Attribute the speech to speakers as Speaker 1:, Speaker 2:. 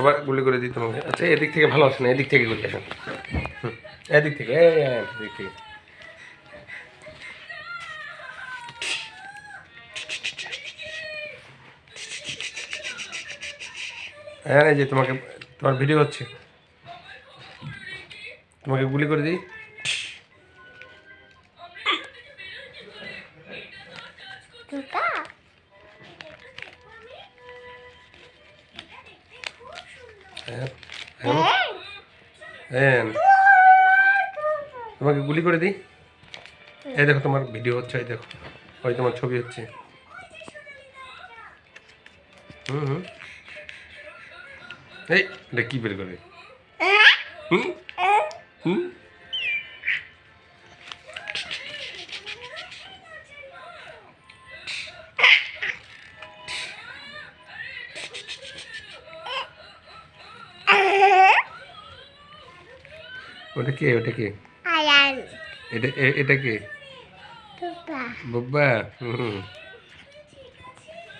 Speaker 1: আবার গুলি করে দিই তোমাকে আচ্ছা এদিক থেকে ভালো আসে না? এদিক থেকে গুলি আসেন। এদিক থেকে এই, এই, হ্যাঁ যে তোমাকে তোমার ভিডিও হচ্ছে। তোমাকে গুলি করে দিই। হ্যাঁ হ্যাঁ। হ্যাঁ। তোমাকে গুলি করে দিই। এই দেখো তোমার ভিডিও হচ্ছে, এই দেখো। ওই তোমার ছবি হচ্ছে। হুম হুম। এই, এটা কি বের করে? হুম? হুম? ওটা কে ওটা কে? এটা এটা কে?
Speaker 2: বুব্বা।
Speaker 1: বাবা হুম।